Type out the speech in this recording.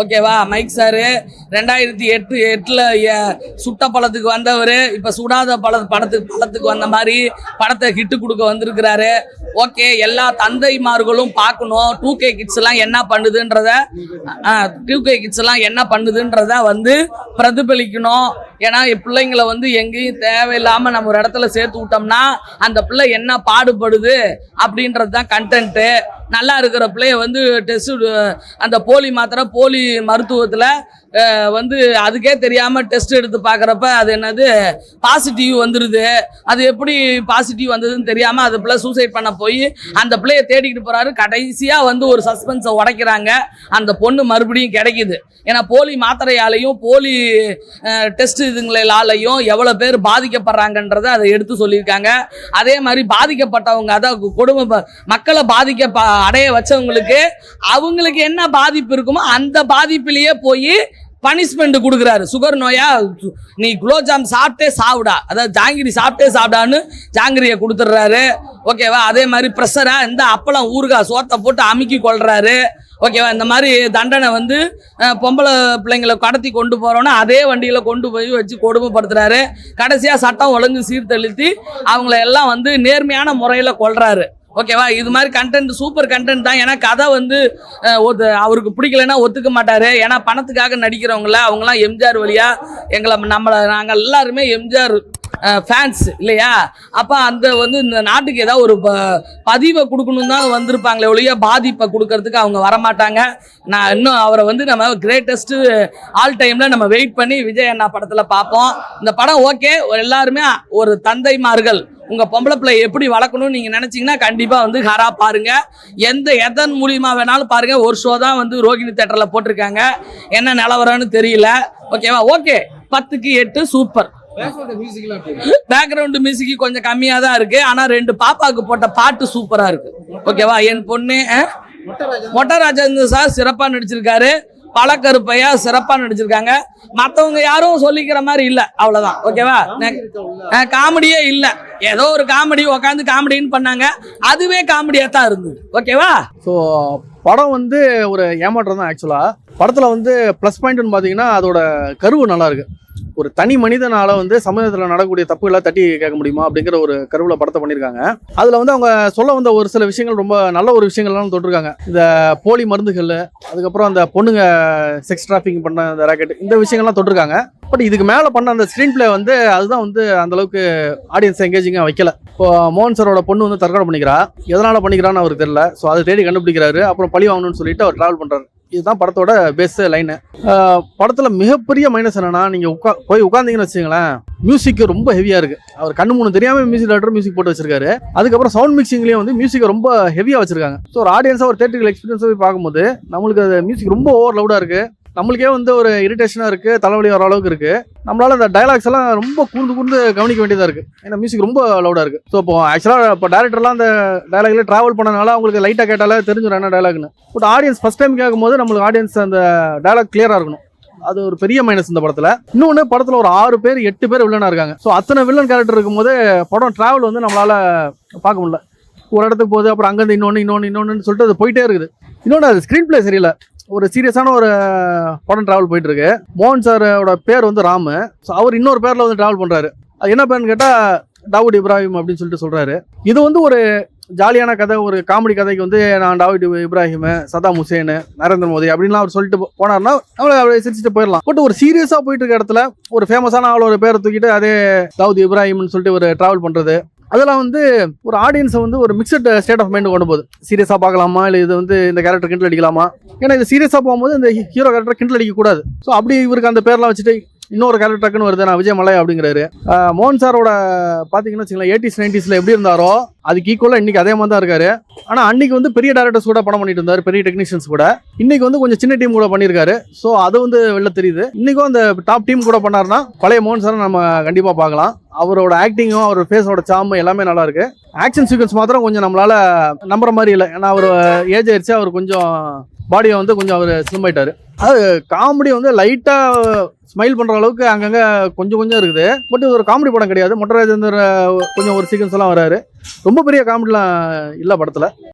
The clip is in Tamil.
ஓகேவா? மைக் சாரு ரெண்டாயிரத்தி எட்டு எட்டில் சுட்ட பழத்துக்கு வந்தவர் இப்போ சுடாத பழ படத்துக்கு பழத்துக்கு வந்த மாதிரி படத்தை ஹிட்டு கொடுக்க வந்திருக்கிறாரு. ஓகே எல்லா தந்தைமார்களும் பார்க்கணும். டூ கே கிட்ஸ் எல்லாம் என்ன பண்ணுதுன்றத டூ கே கிட்ஸ் எல்லாம் என்ன பண்ணுதுன்றத வந்து பிரதிபலிக்கணும். ஏன்னா என் பிள்ளைங்களை வந்து எங்கேயும் தேவையில்லாமல் நம்ம ஒரு இடத்துல சேர்த்து விட்டோம்னா அந்த பிள்ளை என்ன பாடுபடுது அப்படின்றது தான் கண்டென்ட்டு நல்லா இருக்கிற பிள்ளைய வந்து டெஸ்ட் அந்த போலி மாத்திரை போலி மருத்துவத்தில் வந்து அதுக்கே தெரியாமல் டெஸ்ட் எடுத்து பார்க்குறப்ப அது என்னது பாசிட்டிவ் வந்துடுது அது எப்படி பாசிட்டிவ் வந்ததுன்னு தெரியாமல் அது பிள்ளை சூசைட் பண்ண போய் அந்த பிள்ளையை தேடிக்கிட்டு போகிறாரு கடைசியாக வந்து ஒரு சஸ்பென்ஸை உடைக்கிறாங்க. அந்த பொண்ணு மறுபடியும் கிடைக்குது. ஏன்னா போலி மாத்திரையாலையும் போலி டெஸ்ட் இதுங்களாலையும் எவ்வளோ பேர் பாதிக்கப்படுறாங்கன்றதை அதை எடுத்து சொல்லியிருக்காங்க. அதே மாதிரி பாதிக்கப்பட்டவங்க அதாவது குடும்ப ப- மக்களை பாதிக்க ப- அடைய வச்சவங்களுக்கு அவங்களுக்கு என்ன பாதிப்பு இருக்குமோ அந்த பாதிப்பிலேயே போய் பனிஷ்மெண்ட் கொடுக்குறாரு. சுகர் நோயா? நீ குலோப்ஜாம் சாப்பிட்டே சாப்பிடா அதாவது ஜாங்கிரி சாப்பிட்டே சாப்பிடான்னு ஜாங்கிரியை கொடுத்துட்றாரு. ஓகேவா அதே மாதிரி ப்ரெஷராக இந்த அப்பளம் ஊறுகாய் சோத்தை போட்டு அமுக்கி கொள்றாரு ஓகேவா இந்த மாதிரி தண்டனை வந்து பொம்பளை பிள்ளைங்களை கடத்தி கொண்டு போகிறோன்னா அதே வண்டியில் கொண்டு போய் வச்சு கொடுமைப்படுத்துறாரு. கடைசியாக சட்டம் ஒழுங்கு சீர்தெழுத்தி அவங்கள எல்லாம் வந்து நேர்மையான முறையில் கொள்றாரு ஓகேவா? இது மாதிரி கண்டென்ட் சூப்பர் கண்டென்ட் தான். ஏன்னா கதை வந்து ஒரு ஒத்து அவருக்கு பிடிக்கலன்னா ஒத்துக்க மாட்டாரு. ஏன்னா பணத்துக்காக நடிக்கிறவங்கள அவங்களாம் எம்ஜிஆர் வழியா எங்களை நம்மளை நாங்கள் எல்லாருமே எம்ஜிஆர் ஃபேன்ஸ் இல்லையா? அப்போ அந்த வந்து இந்த நாட்டுக்கு ஏதாவது ஒரு ப- பதிவை கொடுக்கணும் தான் வந்திருப்பாங்களே ஒழிய பாதிப்பை கொடுக்கறதுக்கு அவங்க வரமாட்டாங்க. நான் இன்னும் அவரை வந்து நம்ம கிரேட்டஸ்ட்டு ஆல் டைமில் நம்ம வெயிட் பண்ணி விஜய் அண்ணா படத்தில் பார்ப்போம். இந்த படம் ஓகே எல்லாருமே ஒரு தந்தைமார்கள் உங்கள் பொம்பளை பிள்ளை எப்படி வளர்க்கணும்னு நீங்கள் நினச்சிங்கன்னா கண்டிப்பாக வந்து ஹரா பாருங்க. எந்த எதன் மூலியமா வேணாலும் பாருங்க. ஒரு ஷோ தான் வந்து ரோகிணி தேட்டரில் போட்டிருக்காங்க. என்ன நிலவரம்னு தெரியல. ஓகேவா ஓகே பத்துக்கு எட்டு சூப்பர் பேக்ரவுண்ட் மியூசிக் கொஞ்சம் கம்மியாக தான் இருக்கு. ஆனால் ரெண்டு பாப்பாவுக்கு போட்ட பாட்டு சூப்பராக இருக்கு. ஓகேவா என் பொண்ணு மொட்டராஜா சார் சிறப்பாக நடிச்சிருக்காரு. பழக்கருப்பையா சிறப்பாக நடிச்சிருக்காங்க. மற்றவங்க யாரும் சொல்லிக்கிற மாதிரி இல்லை. அவ்வளோதான் ஓகேவா? காமெடியே இல்லை. ஏதோ ஒரு காமெடி உட்காந்து காமெடின்னு பண்ணாங்க. அதுவே காமெடியாக தான் இருந்தது. ஓகேவா? ஸோ படம் வந்து ஒரு ஏமாற்றம் தான் ஆக்சுவலாக படத்தில் வந்து ப்ளஸ் பாயிண்ட்னு பார்த்தீங்கன்னா அதோட கருவு நல்லாயிருக்கு ஒரு தனி மனிதனால் வந்து சமூகத்தில் நடக்கக்கூடிய தப்புகளை தட்டி கேட்க முடியுமா அப்படிங்கிற ஒரு கருவில் படத்தை பண்ணியிருக்காங்க அதில் வந்து அவங்க சொல்ல வந்த ஒரு சில விஷயங்கள் ரொம்ப நல்ல ஒரு விஷயங்கள்லாம் தொட்டிருக்காங்க. இந்த போலி மருந்துகள் அதுக்கப்புறம் அந்த பொண்ணுங்க செக்ஸ் டிராஃபிங் பண்ண அந்த ராக்கெட் இந்த விஷயங்கள்லாம் தொட்டிருக்காங்க. பட் இதுக்கு மேலே பண்ண அந்த ஸ்க்ரீன் பிளே வந்து அதுதான் வந்து அந்தளவுக்கு ஆடியன்ஸ் எங்கேஜிங்காக வைக்கல. இப்போ மோகன் சரோட பொண்ணு வந்து தற்கொலை பண்ணிக்கிறா. எதனால் பண்ணிக்கிறான்னு அவருக்கு தெரியல. ஸோ அதை தேடி கண்டுபிடிக்கிறாரு. அப்புறம் பழி வாங்கணும்னு சொல்லிட்டு அவர் ட்ராவல் பண்ணுறாரு இதுதான் படத்தோட பெஸ்ட் லைனு படத்தில் மிகப்பெரிய மைனஸ் என்னன்னா நீங்கள் உட்கா போய் உட்காந்தீங்கன்னு வச்சுங்களேன் மியூசிக் ரொம்ப ஹெவியாக இருக்குது அவர் கண்ணு மூணு தெரியாமல் மியூசிக் டேரக்டர் மியூசிக் போட்டு வச்சிருக்காரு. அதுக்கப்புறம் சவுண்ட் மிக்சிங்லேயும் வந்து மியூசிக்கை ரொம்ப ஹெவியாக வச்சிருக்காங்க. ஸோ ஒரு ஆடியன்ஸாக ஒரு தேட்டரிக்கல் எக்ஸ்பீரியன்ஸ் போய் பார்க்கும்போது நம்மளுக்கு அது மியூசிக் ரொம்ப ஓவர் லவுடாக இருக்குது நம்மளுக்கே வந்து ஒரு இரிட்டேஷனாக இருக்குது தலைவலி வர அளவுக்கு இருக்குது நம்மளால் அந்த டயலாக்ஸ் எல்லாம் ரொம்ப கூர்ந்து கூர்ந்து கவனிக்க வேண்டியதாக இருக்குது ஏன்னா மியூசிக் ரொம்ப லவுடாக இருக்குது ஸோ இப்போ ஆக்சுவலாக இப்போ டேரக்டர்லாம் அந்த டைலாக்ல ட்ராவல் பண்ணனால அவங்களுக்கு லைட்டாக கேட்டாலே தெரிஞ்சிடும் என்ன டயலாக்னு பட் ஆடியன்ஸ் ஃபஸ்ட் டைம் கேட்கும்போது நம்மளுக்கு ஆடியன்ஸ் அந்த டயலாக் கிளியராக இருக்கணும். அது ஒரு பெரிய மைனஸ் இந்த படத்துல. இன்னொன்று படத்துல ஒரு ஆறு பேர் எட்டு பேர் வில்லனா இருக்காங்க. ஸோ அத்தனை வில்லன் கேரக்டர் இருக்கும்போது படம் டிராவல் வந்து நம்மளால பார்க்க முடியல. ஒரு இடத்துக்கு போகுது அப்புறம் அங்கேருந்து இன்னொன்று இன்னொன்று இன்னொன்றுன்னு சொல்லிட்டு அது போயிட்டே இருக்குது. இன்னொன்று அது ஸ்க்ரீன் பிளே சரியில்லை. ஒரு சீரியஸான ஒரு படம் டிராவல் போயிட்டு இருக்கு மோகன் சாரோட பேர் வந்து ராமு. ஸோ அவர் இன்னொரு பேர்ல வந்து டிராவல் பண்றாரு. அது என்ன பேர்னு கேட்டா தாவூத் இப்ராஹிம் அப்படின்னு சொல்லிட்டு சொல்றாரு. இது வந்து ஒரு ஜாலியான கதை ஒரு காமெடி கதைக்கு வந்து நான் டாவிட் இப்ராஹிம் சதாம் ஹுசேன் நரேந்திர மோடி அப்படின்லாம் அவர் சொல்லிட்டு போனார்னா போனாருன்னா அவளை அவரை சிரிச்சுட்டு போயிடலாம். பட் ஒரு சீரியஸாக போயிட்டு இருக்க இடத்துல ஒரு ஃபேமஸான ஆளோட பேரை தூக்கிட்டு அதே தாவூத் இப்ராஹிம்னு சொல்லிட்டு ஒரு டிராவல் பண்ணுறது அதெல்லாம் வந்து ஒரு ஆடியன்ஸை வந்து ஒரு மிக்சட் ஸ்டேட் ஆஃப் மைண்ட் கொண்டு போகுது. சீரியஸாக பார்க்கலாமா? இல்லை இது வந்து இந்த கேரக்டர் கிண்டல் அடிக்கலாமா? ஏன்னா இது சீரியஸாக போகும்போது இந்த ஹீரோ கேரக்டர் கிண்டல் அடிக்கக்கூடாது. ஸோ அப்படி இவருக்கு அந்த பேர்லாம் வச்சுட்டு இன்னொரு கேரக்டர் டக்குன்னு வருது நான் விஜய் மலை அப்படிங்கிறாரு. மோகன் சாரோட பார்த்தீங்கன்னா வச்சுங்களேன் எயிட்டிஸ் நைன்டிஸில் எப்படி இருந்தாரோ அதுக்கு ஈக்குவலாக இன்றைக்கி அதே மாதிரி தான் இருக்காரு. ஆனால் அன்னைக்கு வந்து பெரிய டேரக்டர்ஸ் கூட படம் பண்ணிட்டு இருந்தார் பெரிய டெக்னீஷியன்ஸ் கூட. இன்றைக்கி வந்து கொஞ்சம் சின்ன டீம் கூட பண்ணியிருக்காரு ஸோ அது வந்து வெளில தெரியுது. இன்றைக்கும் அந்த டாப் டீம் கூட பண்ணாருன்னா பழைய மோகன் சாரை நம்ம கண்டிப்பாக பார்க்கலாம். அவரோட ஆக்டிங்கும் அவர் ஃபேஸோட சாம் எல்லாமே நல்லா இருக்கு. ஆக்ஷன் சீக்வன்ஸ் மாத்திரம் கொஞ்சம் நம்மளால நம்புற மாதிரி இல்லை. ஏன்னா அவர் ஏஜ் ஆயிடுச்சு அவர் கொஞ்சம் பாடியை வந்து கொஞ்சம் அவர் ஸ்லிம் அது காமெடி வந்து லைட்டாக ஸ்மைல் பண்ணுற அளவுக்கு அங்கங்கே கொஞ்சம் கொஞ்சம் இருக்குது. பட் இது ஒரு காமெடி படம் கிடையாது. மொட்டராஜேந்தர் கொஞ்சம் ஒரு சீக்வன்ஸ் எல்லாம் வராரு. ரொம்ப பெரிய காமெடிலாம் இல்லை படத்தில்.